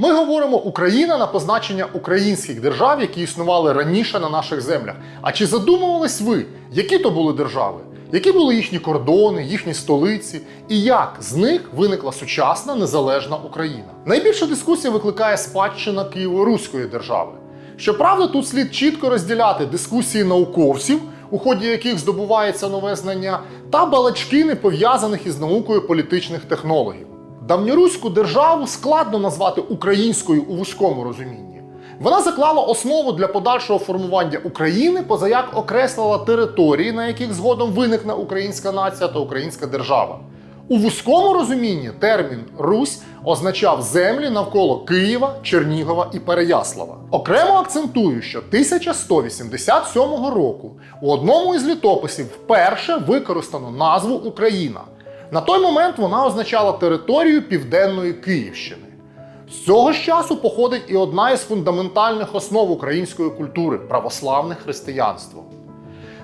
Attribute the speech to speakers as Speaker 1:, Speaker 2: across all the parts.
Speaker 1: Ми говоримо Україна на позначення українських держав, які існували раніше на наших землях. А чи задумувались ви, які то були держави? Які були їхні кордони, їхні столиці, і як з них виникла сучасна незалежна Україна? Найбільша дискусія викликає спадщина Києво-Руської держави. Щоправда, тут слід чітко розділяти дискусії науковців, у ході яких здобувається нове знання, та балачки, не пов'язаних із наукою політичних технологів. Давньоруську державу складно назвати українською у вузькому розумінні. Вона заклала основу для подальшого формування України, позаяк окреслила території, на яких згодом виникне українська нація та українська держава. У вузькому розумінні термін Русь означав землі навколо Києва, Чернігова і Переяслава. Окремо акцентую, що 1187 року у одному із літописів вперше використано назву Україна. На той момент вона означала територію південної Київщини. З цього ж часу походить і одна із фундаментальних основ української культури православне християнство.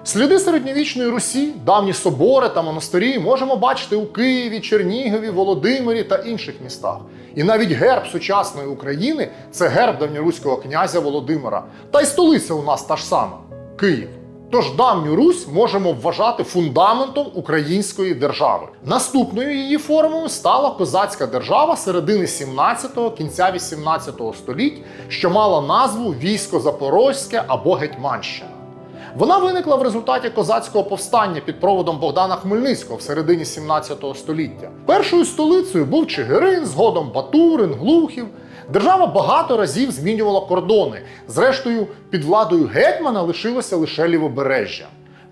Speaker 1: Сліди середньовічної Русі, давні собори та монастирі можемо бачити у Києві, Чернігові, Володимирі та інших містах. І навіть герб сучасної України це герб давньоруського князя Володимира. Та й столиця у нас та ж сама Київ. Тож давню Русь можемо вважати фундаментом української держави. Наступною її формою стала козацька держава середини 17-го, кінця 18 століть, що мала назву Військо Запорозьке або Гетьманщина. Вона виникла в результаті козацького повстання під проводом Богдана Хмельницького в середині 17 століття. Першою столицею був Чигирин, згодом Батурин, Глухів. Держава багато разів змінювала кордони. Зрештою, під владою гетьмана лишилося лише лівобережжя.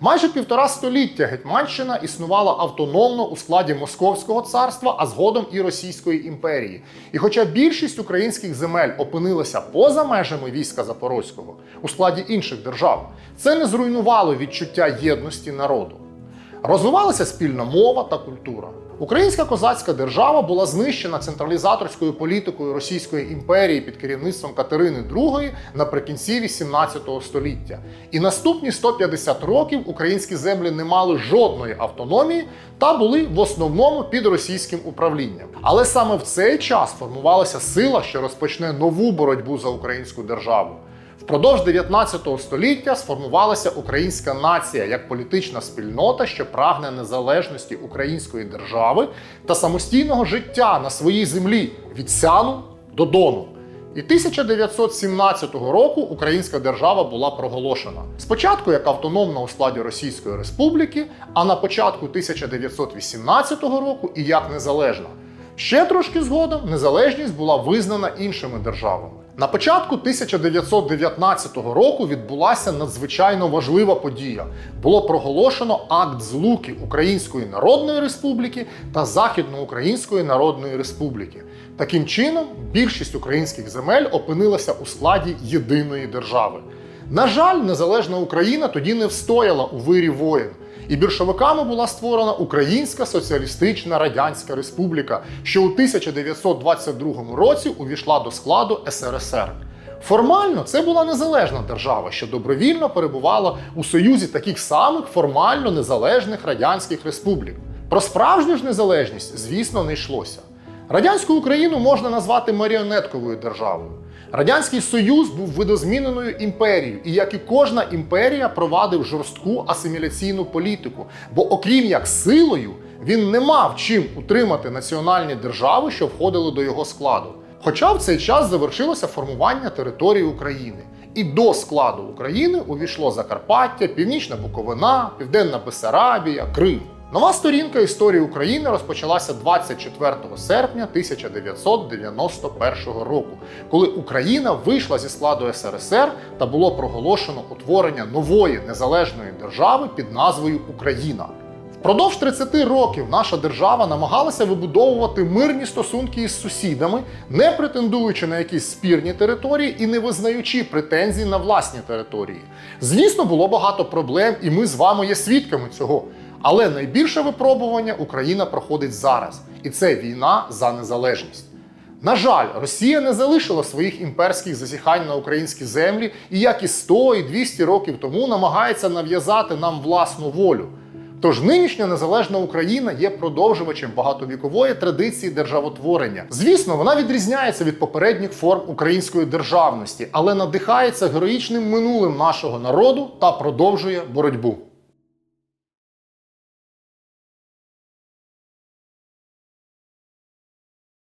Speaker 1: Майже півтора століття Гетьманщина існувала автономно у складі Московського царства, а згодом і Російської імперії. І хоча більшість українських земель опинилася поза межами війська Запорозького у складі інших держав, це не зруйнувало відчуття єдності народу. Розвивалася спільна мова та культура. Українська козацька держава була знищена централізаторською політикою Російської імперії під керівництвом Катерини II наприкінці 18 століття. І наступні 150 років українські землі не мали жодної автономії та були в основному під російським управлінням. Але саме в цей час формувалася сила, що розпочне нову боротьбу за українську державу. Впродовж 19 століття сформувалася українська нація як політична спільнота, що прагне незалежності української держави та самостійного життя на своїй землі від Сяну до Дону. І 1917 року українська держава була проголошена спочатку як автономна у складі Російської Республіки, а на початку 1918 року і як незалежна. Ще трошки згодом незалежність була визнана іншими державами. На початку 1919 року відбулася надзвичайно важлива подія. Було проголошено акт злуки Української Народної Республіки та Західноукраїнської Народної Республіки. Таким чином, більшість українських земель опинилася у складі єдиної держави. На жаль, незалежна Україна тоді не встояла у вирі воєн. І більшовиками була створена Українська Соціалістична Радянська Республіка, що у 1922 році увійшла до складу СРСР. Формально це була незалежна держава, що добровільно перебувала у союзі таких самих формально незалежних радянських республік. Про справжню ж незалежність, звісно, не йшлося. Радянську Україну можна назвати маріонетковою державою. Радянський Союз був видозміненою імперією, і як і кожна імперія провадив жорстку асиміляційну політику. Бо, окрім як силою, він не мав чим утримати національні держави, що входили до його складу. Хоча в цей час завершилося формування території України. І до складу України увійшло Закарпаття, Північна Буковина, Південна Бесарабія, Крим. Нова сторінка історії України розпочалася 24 серпня 1991 року, коли Україна вийшла зі складу СРСР та було проголошено утворення нової незалежної держави під назвою Україна. Впродовж 30 років наша держава намагалася вибудовувати мирні стосунки із сусідами, не претендуючи на якісь спірні території і не визнаючи претензій на власні території. Звісно, було багато проблем, і ми з вами є свідками цього. Але найбільше випробування Україна проходить зараз, і це війна за незалежність. На жаль, Росія не залишила своїх імперських засіхань на українські землі і як і 100 і 200 років тому намагається нав'язати нам власну волю. Тож нинішня незалежна Україна є продовжувачем багатовікової традиції державотворення. Звісно, вона відрізняється від попередніх форм української державності, але надихається героїчним минулим нашого народу та продовжує боротьбу.